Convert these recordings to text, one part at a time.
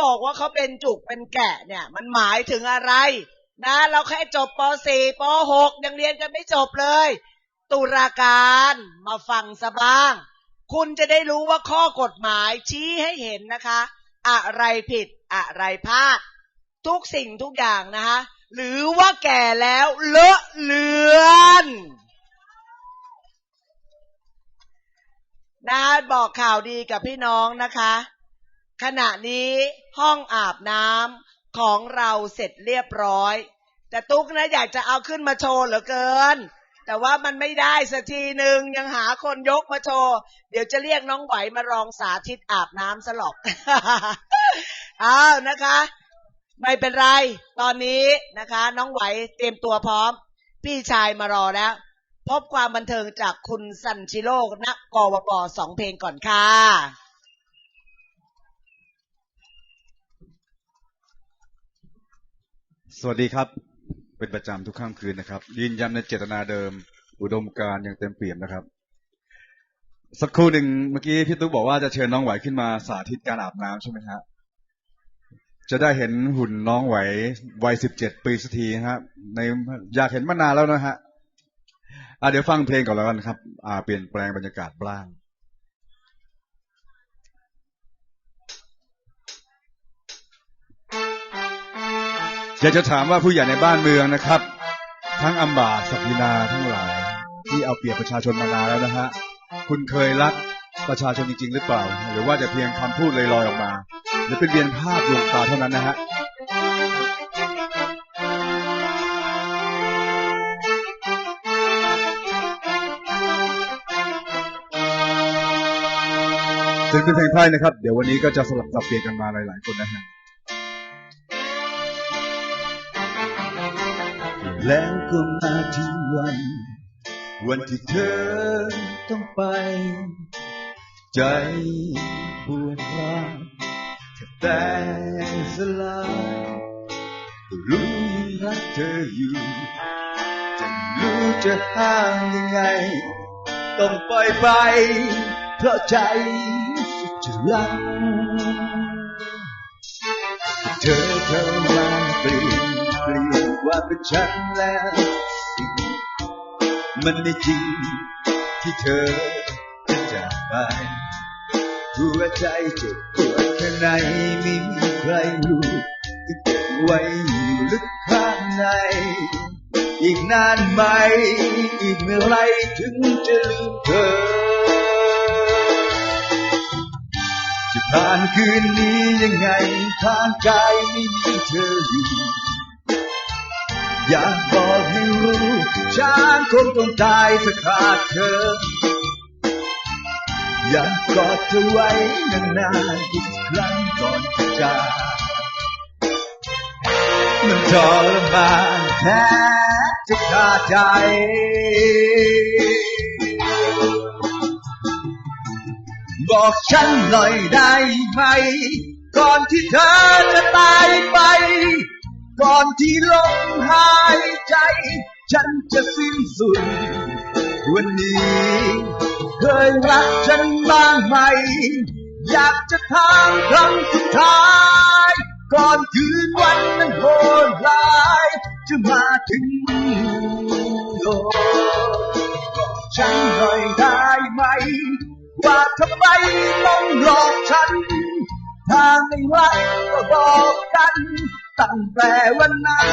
บอกว่าเขาเป็นจุกเป็นแกะเนี่ย มันหมายถึงอะไร นะ เราแค่จบป .4 ป .6 ยังเรียนกันไม่จบเลย ตุลาการมาฟังซะบ้าง คุณจะได้รู้ว่าข้อกฎหมายชี้ให้เห็นนะคะ อะไรผิดอะไรพลาด ทุกสิ่งทุกอย่างนะคะ หรือว่าแก่แล้วเลอะเลือนนะบอกข่าวดีกับพี่น้องนะคะ ขณะนี้ห้องอาบน้ำของเราเสร็จเรียบร้อย แต่ตุ๊กนะอยากจะเอาขึ้นมาโชว์เหลือเกิน แต่ว่ามันไม่ได้สักทีหนึ่งยังหาคนยกมาโชว์ เดี๋ยวจะเรียกน้องไหวมารองสาธิตอาบน้ำสลอกอ้าวนะคะ ไม่เป็นไร ตอนนี้นะคะ น้องไหวเตรียมตัวพร้อม พี่ชายมารอแล้ว พบความบันเทิงจากคุณสันชิโร่นักกวปสองเพลงก่อนค่ะ สวัสดีครับ เป็นประจำทุกค่ำคืนนะครับ ยืนยันในเจตนาเดิม อุดมการอย่างเต็มเปี่ยมนะครับ สักครู่หนึ่งเมื่อกี้พี่ตุ๊กบอกว่าจะเชิญน้องไหวขึ้นมาสาธิตการอาบน้ำใช่ไหมฮะจะได้เห็นหุ่นน้องไหววัยสิบเจ็ดปีสักทีนะครับในอยากเห็นมานานแล้วนะฮะอะเดี๋ยวฟังเพลงก่อนแล้วกันครับ อ่าเปลี่ยนแปลงบรรยากาศบ้าง อยากจะถามว่าผู้ใหญ่ในบ้านเมืองนะครับ ทั้งอัมบาศักดินาทั้งหลาย ที่เอาเปรียบประชาชนมานานแล้วนะฮะคุณเคยรักประชาชนจริง ๆ หรือเปล่า หรือว่าจะเพียงคำพูดลอยๆออกมา หรือเป็นเพียงภาพลวงตาเท่านั้นนะฮะถึงเป็นเพลงไทยนะครับ เดี๋ยววันนี้ก็จะสลับสับเปลี่ยนกันมาหลายๆคนนะฮะ แล้วก็มาถึงวัน วันที่เธอต้องไป ใจปวดร้าวแต่สลายรู้ยังรักเธออยู่จะรู้จะห้ามยังไง ต้องปล่อยไป เพราะใจสุดจะรักเธอเท่านั้น ว่าเป็นฉันแล้วมันไม่จริงที่เธอจะจากไปหัวใจเจ็บปวดแค่ไหนไม่มีใครรู้ที่เก็บไว้อยู่ลึกข้างใน อีกนานไหม อีกเมื่อไรถึงจะลืมเธอ จะผ่านคืนนี้ยังไงทางกายไม่มีเธออยู่ อยากบอกให้รู้ฉันคงต้องตายถ้าขาดเธอ อยากกอดเธอไว้นานๆอีกครั้งก่อนจะจากมันทรมานแท้จะขาดใจบอกฉันหน่อยได้ไหม ก่อนที่เธอจะตายไป ก่อนที่ลมหายใจ ฉันจะสิ้นสุด วันนี้ เคยรักฉันบ้างไหม อยากจะถามครั้งสุดท้าย ก่อนคืนวันนั้นโหดร้าย จะมาถึงโลกบอฉันหน่อยได้ไหม ว่าทำไมต้องหลอกฉันถ้าไม่รักก็บอกกัน ตั้งแต่วันนั้น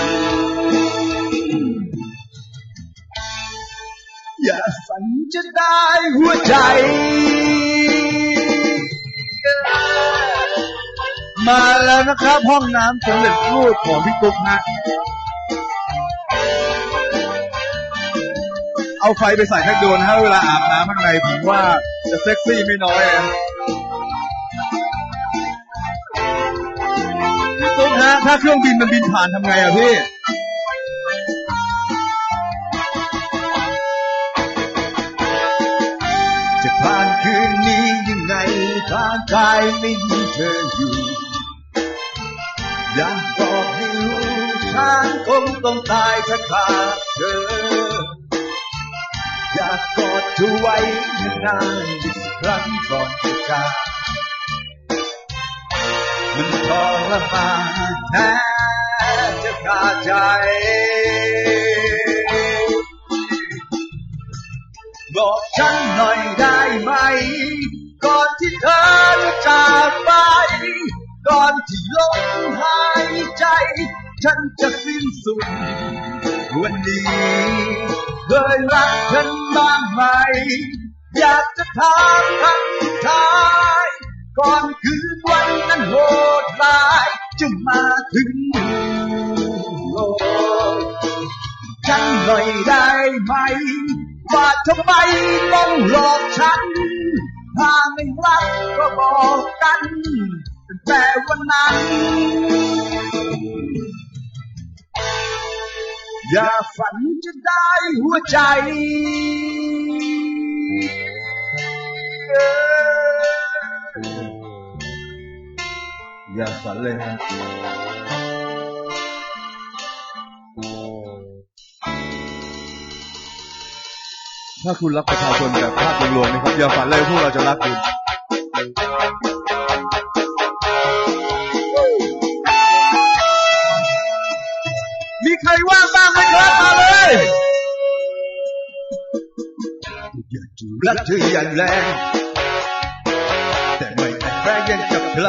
อย่าฝันจะได้หัวใจ มาแล้วนะครับห้องน้ำสำเร็จรูปของพี่ตุ๊กฮะเอาไฟไปใส่ให้โดนฮะเวลาอาบน้ำข้างในผมว่าจะเซ็กซี่ไม่น้อยเล ฮะ ถ้าเครื่องบินมันบินผ่านทำไงอะพี่ จะผ่านคืนนี้ยังไงทางกายไม่มีเธออยู่ อยากบอกให้รู้ฉันคงต้องตายถ้าขาดเธอ อยากกอดเธอไว้นานๆอีกสักครั้งก่อนจะจาก มันทรมานแท้จะขาดใจบอกฉันหน่อยได้ไหม ก่อนที่เธอจะจากไป ก่อนที่ลมหายใจ ฉันจะสิ้นสุด วันนี้เคยรักฉันบ้างไหม อยากจะถามคำสุดท้าย ก่อนคืนวันนั้นโหดร้ายจะมาถึงโลกฉันหน่อยได้ไหม ว่าทำไมต้องหลอกฉัน ถ้าไม่รักก็บอกกันแต่วันนั้น อย่าฝันจะได้หัวใจ อย่าฝันเลยฮะถ้าคุณรักประชาชนแบบภาพรวมๆนะครับอย่าฝันเลยพวกเราจะรักคุณมีใครว่างบ้างไหมครับมาเลยอยากจะรักเธออย่างแรงแต่ไม่อาจแฝงยังกับใคร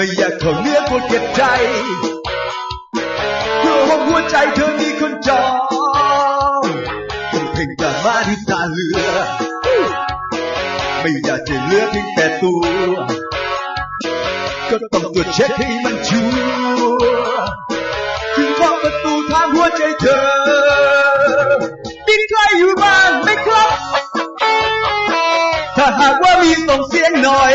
ไม่อยากเข้าเนื้อคนเก็บใจเพื่อว่าหัวใจเธอมีคนจองเพ่งแต่มาที่ตาเรือ ไม่อยากจะเลือเพียงแต่ตัว ก็ต้องตรวจเช็คให้มันชัวร์ถึงเคาประตูทางหัวใจเธอมีใครอยู่บ้านไหมครับ ถ้าหากว่ามีส่งเสียงหน่อย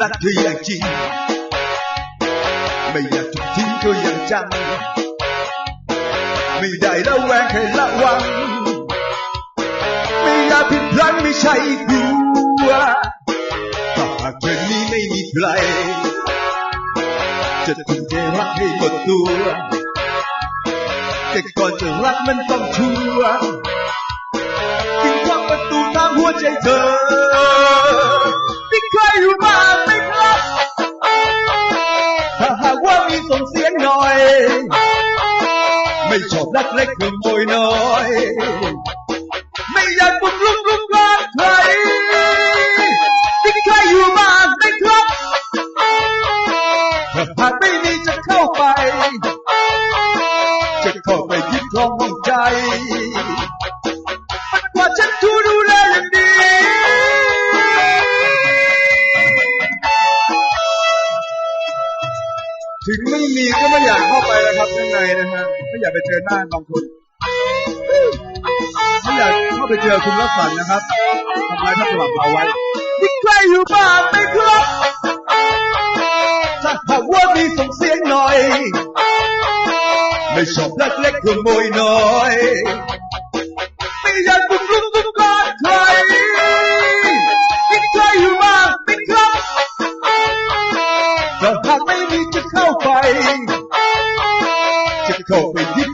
รักเธออย่างจริง ไม่อยากถูกทิ้งเธออย่างจัง ไม่ได้ระแวงแค่ละวัง ไม่อยากผิดพลั้งไม่ใช่กลัวถ้าหากเธอนี้ไม่มีใคร จะทุ่มเทรักให้หมดตัว แต่ก่อนจะรักมันต้องชัวร์ถึงพักประตูทางหัวใจเธอ มีใครอยู่บ้านไหมครับถ้าหากว่ามีส่งเสียงหน่อย ไม่ชอบรักเล็กขโมยน้อย ไม่อยากบุกลุกลุกลานใครมีใครอยู่บ้านไหมครับถ้าหากไม่มีจะเข้าไป จะเข้าไปยึดครองห้อง ไปเจอหน้าบางคนไม่อยากเข้าไปเจอคุณรักสันนะครับทำลายพระสวัสดิ์เอาไว้มีใครอยู่บ้านไหมครับถ้าหากว่ามีส่งเสียงหน่อย ไม่ชอบลักเล็กขโมยน้อย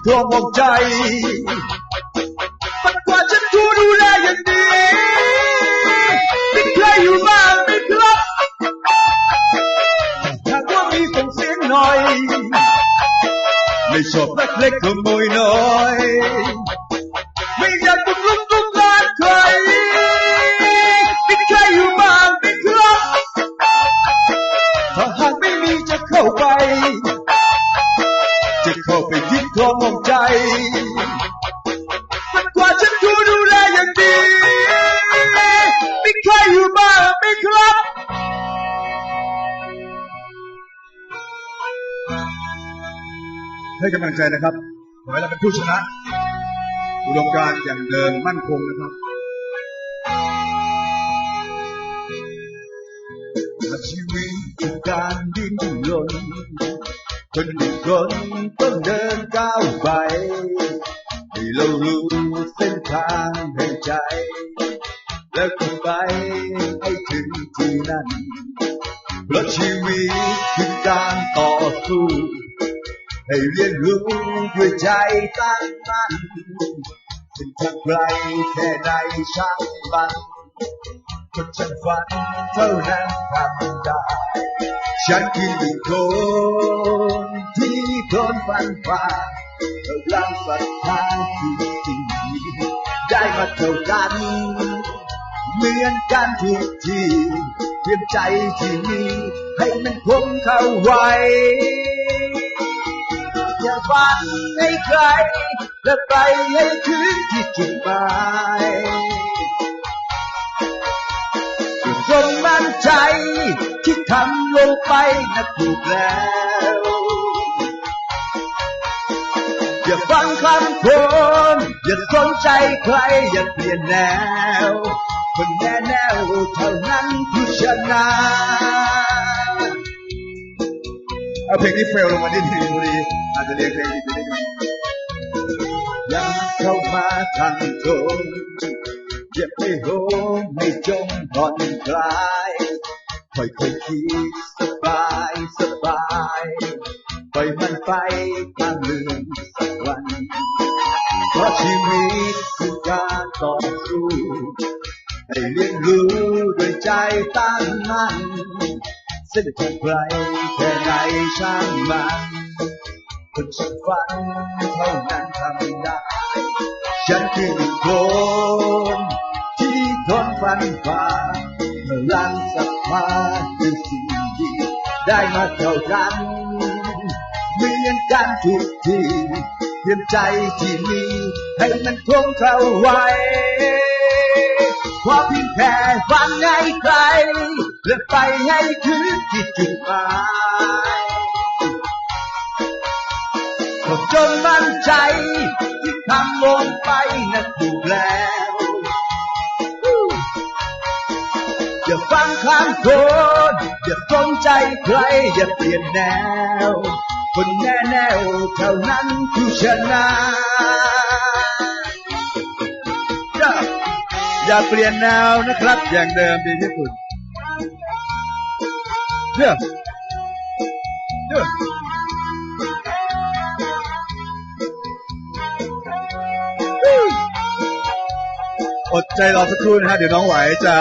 ไปยึดครองห้องใจมันกว่าฉันทูดูแลอย่างดีมี งใจนะครับ ขอให้เราเป็นผู้ชนะ อุดมการณ์อย่างเดิมมั่นคงนะครับ ชีวิตคือการดิ้นรนคนหนึ่งคนต้องเดินก้าวไปให้เรารู้เส้นทางแห่งใจ แล้วก็ไปให้ถึงที่นั่นเพราะชีวิตคือการต่อสู้ ให้เรียนรู้ ใจตั้งมั่นถึงทางไกลแค่ใดช่างมันคนฉันฝันเท่านั้นทำได้ ฉันคือหนึ่งคนที่ทนฟันฝ่ากำลังศรัทธาที่สิ่งได้มาเท่ากัน เหมือนกันทุกทีเตรียมใจที่มีให้มันคงเข้าไว้ อย่าฝันให้ใคร และไปให้ถึงที่จุดหมายจงมั่นใจที่ทำลงไปนะถูกแล้ว อย่าฟังคำคนอย่าสนใจใครอย่าเปลี่ยนแนว คนแน่แนวเท่านั้นผู้ชนะ เอาเพลงนี้เฟลลงมานิดนึงพอดีอาจจะเรียกเพลงผิดนิดนึงอย่าเข้ามาทางตรงอย่าไปโหมให้จงผ่อนคลายค่อยๆคิดสบายสบายปล่อยมันไปตามเรื่องสักวันเพราะชีวิตคือการต่อสู้ให้เรียนรู้ด้วยใจตั้งมั่น เส้นทางไกลแค่ไหนช่างมันคนฉันฝันเท่านั้นทำได้ ฉันคือคนที่ทนฝันฝ่าพลังศรัทธาคือสิ่งที่ได้มาเท่ากันเหมือนกันทุกทีเตรียมใจที่มีให้มันคงเข้าไว้เพราะเพียงแค่ฝันให้ไกล และไปให้ถึงที่จุดหมายก็จงมั่นใจที่ทำลงไปนั้นถูกแล้วอย่าฟังคำคนอย่าสนใจใครอย่าเปลี่ยนแนว คนแน่แนวเท่านั้นผู้ชนะอย่าอย่าเปลี่ยนแนวนะครับอย่างเดิมดีที่สุด เนี่ยเนี่ยอดใจรอสักครู่นะฮะ เดี๋ยวน้องไหวจะ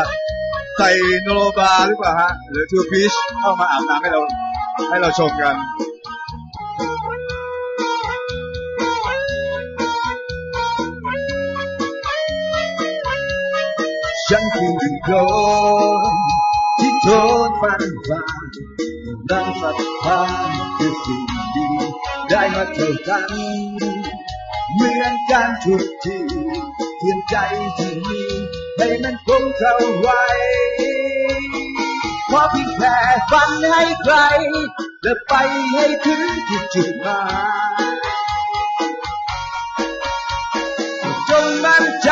ใส่โนโลบาหรือเปล่าฮะ หรือทูพีชเข้ามาอาบน้ำให้เราให้เราชมกันฉันคือหนึ่งคนที่ทนฟันฝ่า ดังศรัทธาคือสิ่งดีได้มาเท่ากันเหมือนกันทุกทีเทียมใจที่มีให้มันคงเข้าไว้เพราะเพียงแค่ฝันให้ใครและไปให้ถึงที่จุดหมายจงมั่นใจ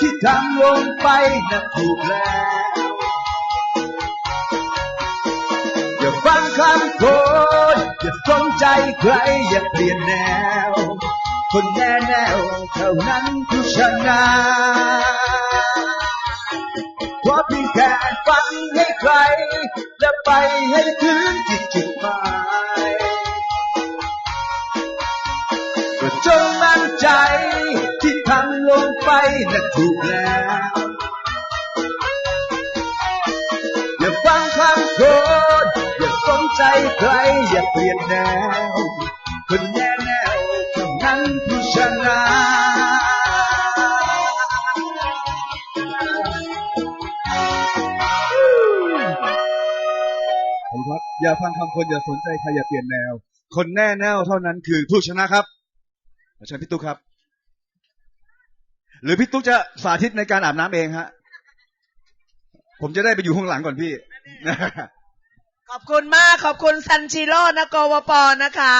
ที่ทำลงไปนั้นถูกแล้ว ฟังคำคนอย่าสนใจใครอย่าเปลี่ยนแนว คนแน่แนวเท่านั้นผู้ชนะเพราะเพียงแค่ฟังให้ใคร และไปให้ถึงที่จุดหมายก็จงมั่นใจที่ทำลงไปนั้นถูกแล้ว อย่าเปลี่ยนแนวคนแน่แนวเท่านั้นผู้ชนะครับอย่าฟังคำคนอย่าสนใจใครอย่าเปลี่ยนแนว คนแน่แน่วเท่านั้นคือผู้ชนะครับเชิญพี่ตุ๊กครับ หรือพี่ตุ๊กจะสาธิตในการอาบน้ำเองฮะ ผมจะได้ไปอยู่ข้างหลังก่อนพี่ ขอบคุณมากขอบคุณซันชิโร่นะโกวปอนะคะ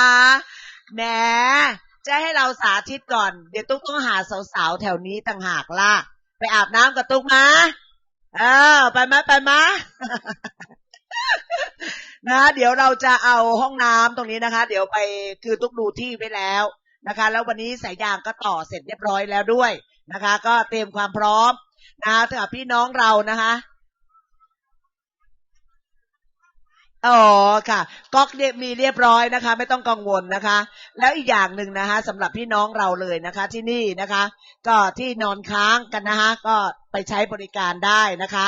แหมจะให้เราสาธิตก่อน เดี๋ยวตุ๊กต้องหาสาวๆแถวนี้ต่างหากล่ะ ไปอาบน้ำกับตุ๊กมาเออไปไหมไปไหมนะ เดี๋ยวเราจะเอาห้องน้ำตรงนี้นะคะ เดี๋ยวไปคือตุ๊กดูที่ไว้แล้วนะคะ แล้ววันนี้สายยางก็ต่อเสร็จเรียบร้อยแล้วด้วยนะคะ ก็เตรียมความพร้อมนะคะสำหรับพี่น้องเรานะคะ อ๋อค่ะก๊อกเนี่ยมีเรียบร้อยนะคะ ไม่ต้องกังวลนะคะ แล้วอีกอย่างหนึ่งนะคะสำหรับพี่น้องเราเลยนะคะ ที่นี่นะคะ ก็ที่นอนค้างกันนะคะ ก็ไปใช้บริการได้นะคะ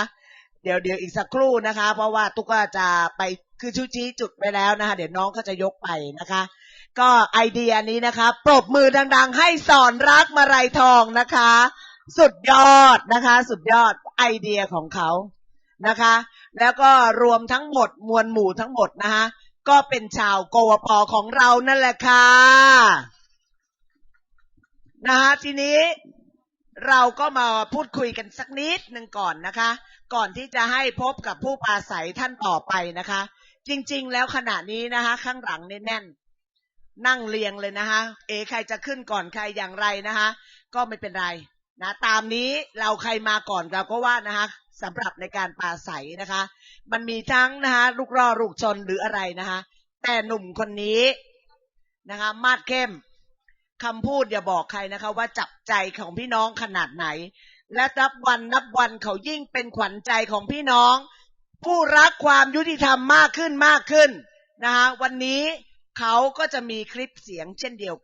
เดี๋ยวเดี๋ยวอีกสักครู่นะคะ เพราะว่าตุ๊กก็จะไปคือชูชี้จุดไปแล้วนะคะ เดี๋ยวน้องเขาจะยกไปนะคะ ก็ไอเดียนี้นะคะปรบมือดัง ๆ ให้สอนรักมาลัยทองนะคะ สุดยอดนะคะ สุดยอดไอเดียของเขานะคะ แล้วก็รวมทั้งหมดมวลหมู่ทั้งหมดนะคะก็เป็นชาวโกวปของเรานั่นแหละค่ะนะคะทีนี้เราก็มาพูดคุยกันสักนิดหนึ่งก่อนนะคะ ก่อนที่จะให้พบกับผู้ปราศัยท่านต่อไปนะคะ จริงๆ แล้วขณะนี้นะคะ ข้างหลังเนี่ยแน่นนั่งเรียงเลยนะคะ เอใครจะขึ้นก่อนใครอย่างไรนะคะ ก็ไม่เป็นไร นะตามนี้เราใครมาก่อนเราก็ว่านะคะสำหรับในการปาศัยนะคะ มันมีทั้งนะคะลูกรอลูกชนหรืออะไรนะคะ แต่หนุ่มคนนี้นะคะ มาดเข้มคำพูดอย่าบอกใครนะคะ ว่าจับใจของพี่น้องขนาดไหน และนับวันนับวันเขายิ่งเป็นขวัญใจของพี่น้อง ผู้รักความยุติธรรมมากขึ้นมากขึ้นนะคะวันนี้เขาก็จะมีคลิปเสียงเช่นเดียว